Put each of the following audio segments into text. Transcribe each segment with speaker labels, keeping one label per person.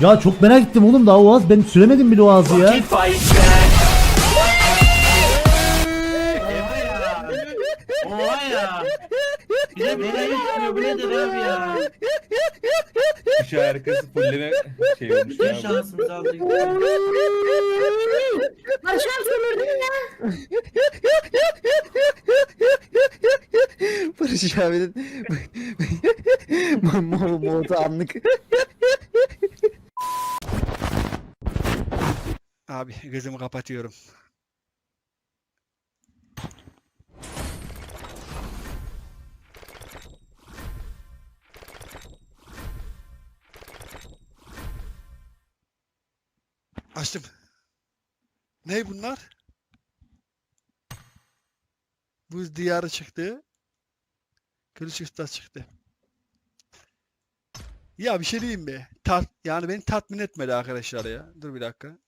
Speaker 1: Ya çok merak ettim oğlum daha o ağız ben süremedim bile o ağzı ya.
Speaker 2: Oha ya. Bir de beni yapmıyor bu nedir abi ya.
Speaker 3: Kuş arkası fulleme şey olmuş
Speaker 2: Bütün
Speaker 3: ya.
Speaker 2: şansımızı aldık.
Speaker 4: Barış abi sömürdün ya.
Speaker 5: Barış abinin mo- modu anlık.
Speaker 6: Abi gözümü kapatıyorum. Açtım. Ne bunlar? Buz diyarı çıktı. Kılıç usta çıktı. Ya bir şey diyeyim be. Tat, yani beni tatmin etmedi arkadaşlar ya. Dur bir dakika.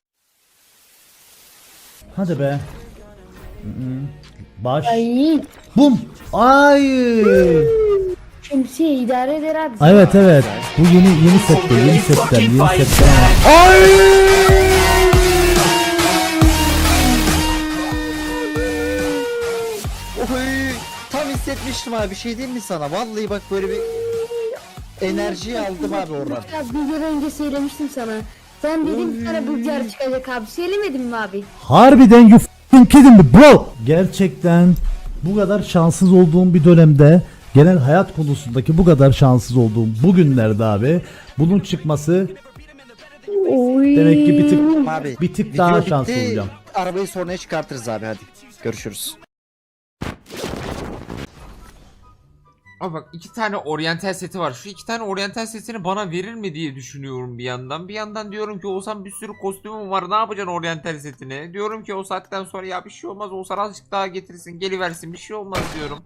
Speaker 1: Hadi be. Baş.
Speaker 4: Ay.
Speaker 1: Bum. Ay.
Speaker 4: Şemsiye idare eder abi.
Speaker 1: Evet evet. Bu yeni yeni sette, yeni setten, yeni setten.
Speaker 5: Oy, tam hissetmiştim abi bir şey diyeyim mi sana? Vallahi bak böyle bir enerji aldım abi oradan.
Speaker 4: Ya bir yıl önce söylemiştim sana. Sen dedim sana bu diyar çıkacak abi. Söylemedim mi abi?
Speaker 1: Harbiden you f***ing kidding me bro? Gerçekten bu kadar şanssız olduğum bir dönemde genel hayat konusundaki bu kadar şanssız olduğum bugünlerde abi bunun çıkması
Speaker 4: Oy.
Speaker 1: demek ki bir tık
Speaker 5: Abi
Speaker 1: bir tık
Speaker 5: video
Speaker 1: daha
Speaker 5: bitti,
Speaker 1: şanslı olacağım.
Speaker 5: Arabayı sonraya çıkartırız abi hadi. Görüşürüz.
Speaker 7: Abi bak iki tane oryantal seti var. Şu iki tane oryantal setini bana verir mi diye düşünüyorum bir yandan. Bir yandan diyorum ki olsam bir sürü kostümüm var. Ne yapacaksın oryantal setini? Diyorum ki o saatten sonra ya bir şey olmaz. Olsan azıcık daha getirsin. Geliversin bir şey olmaz diyorum.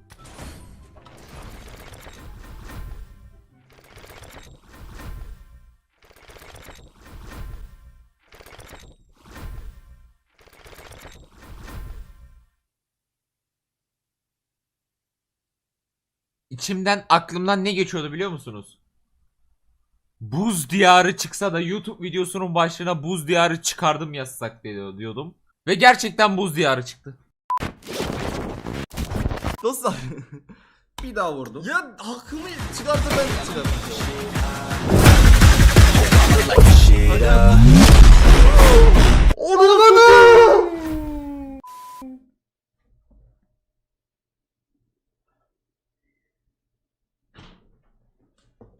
Speaker 7: İçimden aklımdan ne geçiyordu biliyor musunuz? Buz diyarı çıksa da YouTube videosunun başlığına buz diyarı çıkardım yazsak diyor- diyordum. Ve gerçekten buz diyarı çıktı.
Speaker 8: Dostlar bir daha vurdum. Ya hakkımı çıkarsa ben çıkartacağım.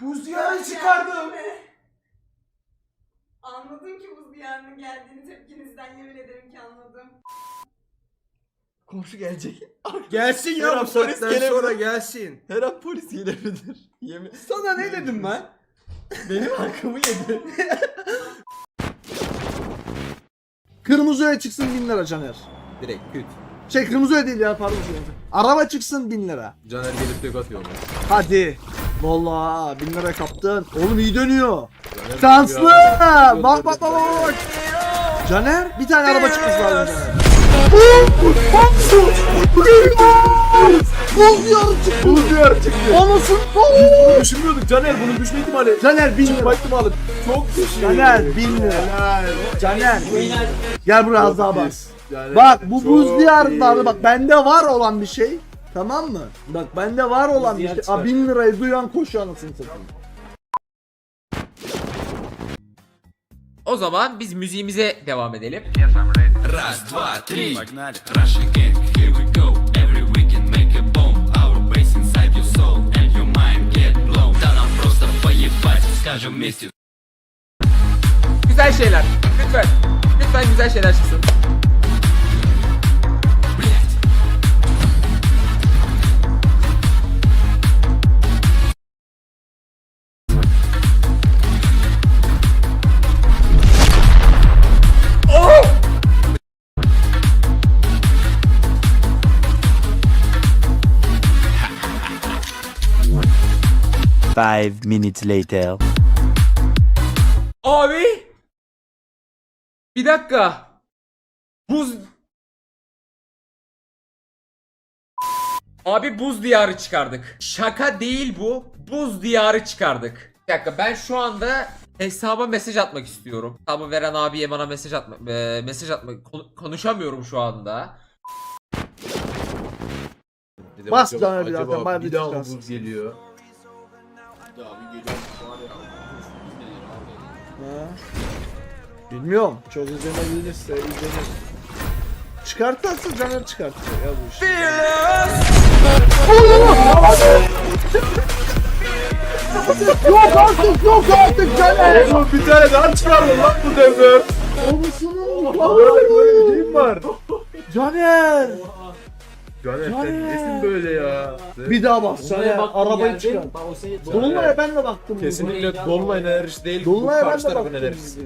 Speaker 8: Buz diyarı çıkardım.
Speaker 9: Anladım ki buz diyarının geldiğini tepkinizden yemin ederim ki anladım.
Speaker 8: Komşu gelecek.
Speaker 3: Gelsin
Speaker 8: Her
Speaker 3: ya
Speaker 8: an
Speaker 3: bu polis
Speaker 8: saatten
Speaker 3: gelebilir.
Speaker 8: sonra gelsin. Her an polis gelebilir. Yemin.
Speaker 3: Sana ne dedim ben?
Speaker 8: Benim hakkımı yedi.
Speaker 10: Kırmızıya çıksın 1000 lira Caner.
Speaker 8: Direkt küt.
Speaker 10: Şey kırmızıya değil ya pardon. Araba çıksın 1000 lira.
Speaker 8: Caner gelip tek atıyor.
Speaker 10: Hadi. Vallahi 1000 lira kaptın. Oğlum iyi dönüyor. Şanslı. Bak bak bak bak. Caner bir tane araba çıkmış lazım Caner. Buz diyarı çıktı.
Speaker 3: Buz diyarı çıktı.
Speaker 10: Anasın.
Speaker 3: Bunu düşünmüyorduk Caner bunun düşme ihtimali.
Speaker 10: Caner 1000 lira.
Speaker 3: Çıkma ihtimali çok düşük.
Speaker 10: Caner 1000 lira. Caner. Gel buraya az daha bas.
Speaker 3: Caner,
Speaker 10: Bak bu buz diyarında bak bende var olan bir şey. Tamam mı? Bak bende var olan bir şey.
Speaker 3: çıkar.
Speaker 10: Aa 1000 lirayı duyan koşu anasını satayım.
Speaker 7: O zaman biz müziğimize devam edelim. Güzel şeyler. Lütfen. Lütfen güzel şeyler çıksın.
Speaker 5: Five minutes later.
Speaker 7: Abi. Bir dakika. Buz... Abi buz diyarı çıkardık. Şaka değil bu. Buz diyarı çıkardık. Bir dakika ben şu anda Hesaba mesaj atmak istiyorum. Hesabı veren abiye bana mesaj atma e, mesaj atmak konu- konuşamıyorum şu anda.
Speaker 8: Bir
Speaker 10: Bas Caner bir daha,
Speaker 8: acaba
Speaker 10: bayağı bir
Speaker 8: bir daha mı
Speaker 10: çıkarsın.
Speaker 8: bu geliyor?
Speaker 10: Ha. Bilmiyorum. Çok izlenebilirse izlenir. Çıkartarsa Caner çıkartacak ya bu işi. yok artık yok artık Caner.
Speaker 3: Oğlum bir tane daha çıkardım lan bu devre. Böyle böyle bir şeyim var.
Speaker 10: Caner.
Speaker 3: Caner
Speaker 10: Caner.
Speaker 3: sen nesin böyle ya?
Speaker 10: Bir daha bas Caner. Arabayı çıkar. Dolunay'a ben de baktım.
Speaker 3: Kesinlikle Dolunay'ın enerjisi değil.
Speaker 10: Dolunay'a
Speaker 3: bu
Speaker 10: ben
Speaker 3: karşı
Speaker 10: de
Speaker 3: tarafın
Speaker 10: baktım.
Speaker 3: enerjisi.